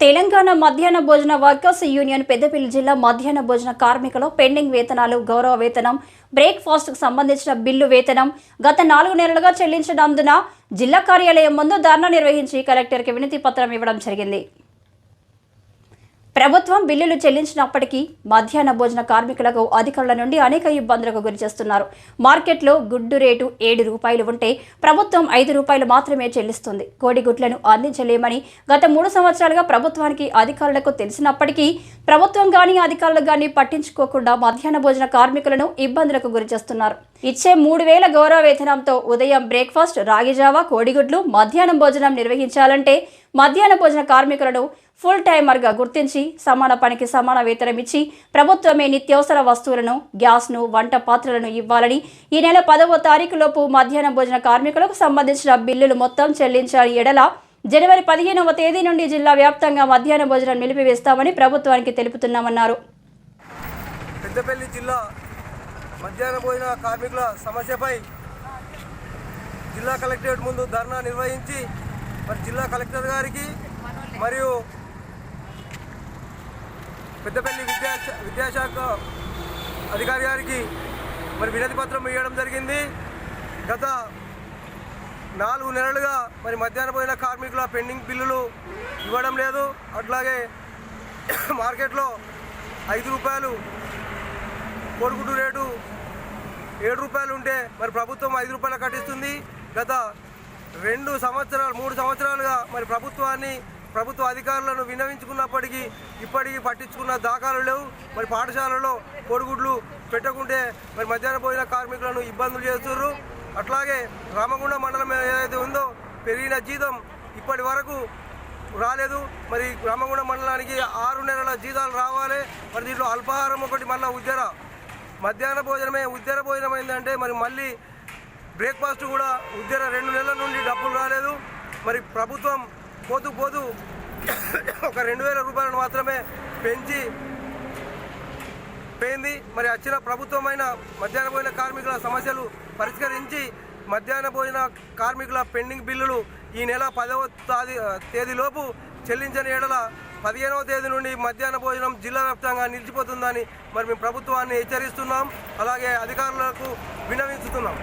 తెలంగాణ మధ్యాహ్న భోజన workers union Peddapalli జిల్లా మధ్యాహ్న భోజన కార్మికులు పెండింగ్ వేతనాలు గౌరవ వేతనం బ్రేక్ఫాస్ట్కు సంబంధించిన బిల్లు వేతనం గత నాలుగు నెలలుగా చెల్లించనందున జిల్లా కార్యాలయం ముందు ధర్నా నిర్వహించి కలెక్టర్కి వినతి పత్రం ఇవ్వడం జరిగింది. ప్రభుత్వం బిల్లులు చెల్లించినప్పటికీ మధ్యాహ్న భోజన కార్మికులకు అధికారుల నుండి అనేక ఇబ్బందులకు గురి చేస్తున్నారు మార్కెట్లో గుడ్డు రేటు ఏడు రూపాయలు ఉంటే ప్రభుత్వం ఐదు రూపాయలు మాత్రమే చెల్లిస్తుంది. కోడిగుడ్లను అందించలేమని గత మూడు సంవత్సరాలుగా ప్రభుత్వానికి అధికారులకు తెలిసినప్పటికీ ప్రభుత్వం కానీ అధికారులు కానీ పట్టించుకోకుండా మధ్యాహ్న భోజన కార్మికులను ఇబ్బందులకు గురి చేస్తున్నారు ఇచ్చే మూడు వేల గౌరవ వేతనంతో ఉదయం బ్రేక్ఫాస్ట్ రాగిజావా కోడిగుడ్లు మధ్యాహ్నం భోజనం నిర్వహించాలంటే మధ్యాహ్న భోజన కార్మికులను ఫుల్ టైమర్గా గుర్తించి సమాన పనికి సమాన వేతనం ఇచ్చి ప్రభుత్వమే నిత్యావసర వస్తువులను గ్యాస్ను వంట పాత్రలను ఇవ్వాలని ఈ నెల పదవ తారీఖులోపు మధ్యాహ్న భోజన కార్మికులకు సంబంధించిన బిల్లులు మొత్తం చెల్లించాలి ఎడల జనవరి పదిహేనవ తేదీ నుండి జిల్లా వ్యాప్తంగా మధ్యాహ్న భోజనం నిలిపివేస్తామని ప్రభుత్వానికి తెలుపుతున్నామన్నారు. పెద్దపల్లి జిల్లా మధ్యాహ్న భోజన కార్మికుల సమస్యపై జిల్లా కలెక్టరేట్ ముందు ధర్నా నిర్వహించి మరి జిల్లా కలెక్టర్ గారికి మరియు పెద్దపల్లి విద్యా విద్యాశాఖ అధికారి గారికి మరి వినతి పత్రం ఇవ్వడం జరిగింది. గత నాలుగు నెలలుగా మరి మధ్యాహ్నం పోయిన కార్మికుల పెండింగ్ బిల్లులు ఇవ్వడం లేదు. అట్లాగే మార్కెట్లో ఐదు రూపాయలు కోడిగుడ్డు రేటు ఏడు రూపాయలు ఉంటే మరి ప్రభుత్వం ఐదు రూపాయలు కట్టిస్తుంది. గత రెండు సంవత్సరాలు మూడు సంవత్సరాలుగా మరి ప్రభుత్వాన్ని ప్రభుత్వ అధికారులను విన్నవించుకున్నప్పటికీ ఇప్పటికీ పట్టించుకున్న దాఖలు లేవు. మరి పాఠశాలలో కోడిగుడ్లు పెట్టకుంటే మరి మధ్యాహ్న భోజన కార్మికులను ఇబ్బందులు చేస్తున్నారు అట్లాగే రామగుండ మండలం ఏదైతే ఉందో పెరిగిన జీతం ఇప్పటి వరకు రాలేదు. మరి రామగుండ మండలానికి ఆరు నెలల జీతాలు రావాలి. మరి దీంట్లో అల్పాహారం ఒకటి మళ్ళీ ఉద్దర మధ్యాహ్న భోజనమే ఉద్దర భోజనం అయిందంటే మరి మళ్ళీ బ్రేక్ఫాస్ట్ కూడా ఉద్దర రెండు నెలల నుండి డబ్బులు రాలేదు. మరి ప్రభుత్వం పోతూ పోతూ ఒక రెండు వేల రూపాయలను మాత్రమే పెంచి పోయింది. మరి వచ్చిన ప్రభుత్వమైన మధ్యాహ్న భోజన కార్మికుల సమస్యలు పరిష్కరించి మధ్యాహ్న భోజన కార్మికుల పెండింగ్ బిల్లులు ఈ నెల పదవ తేదీలోపు చెల్లించని ఏడల పదిహేనవ తేదీ నుండి మధ్యాహ్న భోజనం జిల్లా వ్యాప్తంగా నిలిచిపోతుందని మరి మేము ప్రభుత్వాన్ని హెచ్చరిస్తున్నాం. అలాగే అధికారులకు విన్నవించుతున్నాం.